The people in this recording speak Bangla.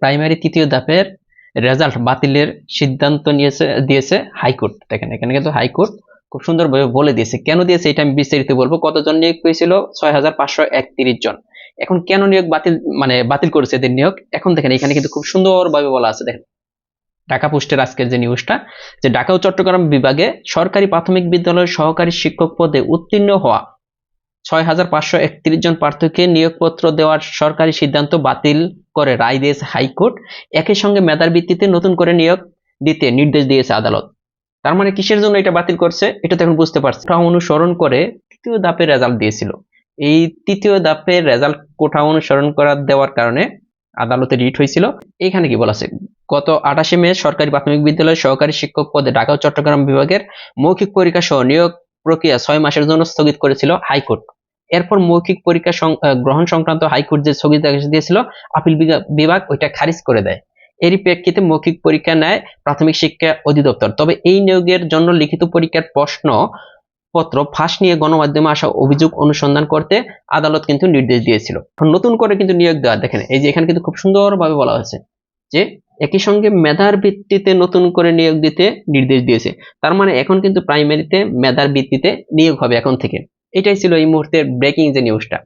প্রাইমারি তৃতীয় ধাপের রেজাল্ট বাতিলের সিদ্ধান্ত নিয়েছে, দিয়েছে হাইকোর্ট। দেখেন, এখানে কিন্তু হাইকোর্ট খুব সুন্দরভাবে বলে দিয়েছে। কেন দিয়েছে এটা আমি বিস্তারিত বলব। কতজন নিয়োগ পেয়েছিল? ছয় হাজার পাঁচশো একত্রিশ জন। এখন কেন নিয়োগ বাতিল মানে বাতিল করেছে এদের নিয়োগ? এখন দেখেন, এখানে কিন্তু খুব সুন্দরভাবে বলা আছে। দেখেন, ঢাকা পোস্টের আজকের যে নিউজটা, যে ঢাকা ও চট্টগ্রাম বিভাগে সরকারি প্রাথমিক বিদ্যালয়ের সহকারী শিক্ষক পদে উত্তীর্ণ হওয়া ছয় হাজার পাঁচশো একত্রিশ জন প্রার্থীকে নিয়োগপত্র দেওয়ার সরকারি সিদ্ধান্ত বাতিল করে রায় দিয়েছে হাইকোর্ট। একই সঙ্গে মেধার ভিত্তিতে নতুন করে নিয়োগ দিতে নির্দেশ দিয়েছে আদালত। তার মানে কিসের জন্য এটা বাতিল করছে, এটা তো এখন বুঝতে পারছি। কোঠা অনুসরণ করে তৃতীয় ধাপের রেজাল্ট দিয়েছিল। এই তৃতীয় ধাপের রেজাল্ট কোঠা অনুসরণ করা দেওয়ার কারণে আদালতে রিট হয়েছিল। এখানে কি বলা আছে? গত আঠাশে মে সরকারি প্রাথমিক বিদ্যালয়ের সহকারী শিক্ষক পদে ঢাকা চট্টগ্রাম বিভাগের মৌখিক পরীক্ষা সহ নিয়োগ প্রক্রিয়া ছয় মাসের জন্য স্থগিত করেছিল হাইকোর্ট। এরপর মৌখিক পরীক্ষা গ্রহণ সংক্রান্ত হাইকোর্ট যে স্থগিতাদেশ দিয়েছিল, আপিল বিভাগ ওইটা খারিজ করে দেয়। এরই প্রেক্ষিতে মৌখিক পরীক্ষা নেয় প্রাথমিক শিক্ষা অধিদপ্তর। তবে এই নিয়োগের জন্য লিখিত পরীক্ষার প্রশ্ন পত্র ফাঁস নিয়ে গণমাধ্যমে আসা অভিযোগ অনুসন্ধান করতে আদালত কিন্তু নির্দেশ দিয়েছিল। নতুন করে কিন্তু নিয়োগ দেওয়া, দেখেন, এই যে এখানে কিন্তু খুব সুন্দরভাবে বলা হয়েছে যে একই সঙ্গে মেধার ভিত্তিতে নতুন করে নিয়োগ দিতে নির্দেশ দিয়েছে। তার মানে এখন কিন্তু প্রাইমারিতে মেধার ভিত্তিতে নিয়োগ হবে এখন থেকে। এটাই ছিল এই মুহূর্তের ব্রেকিং যে নিউজটা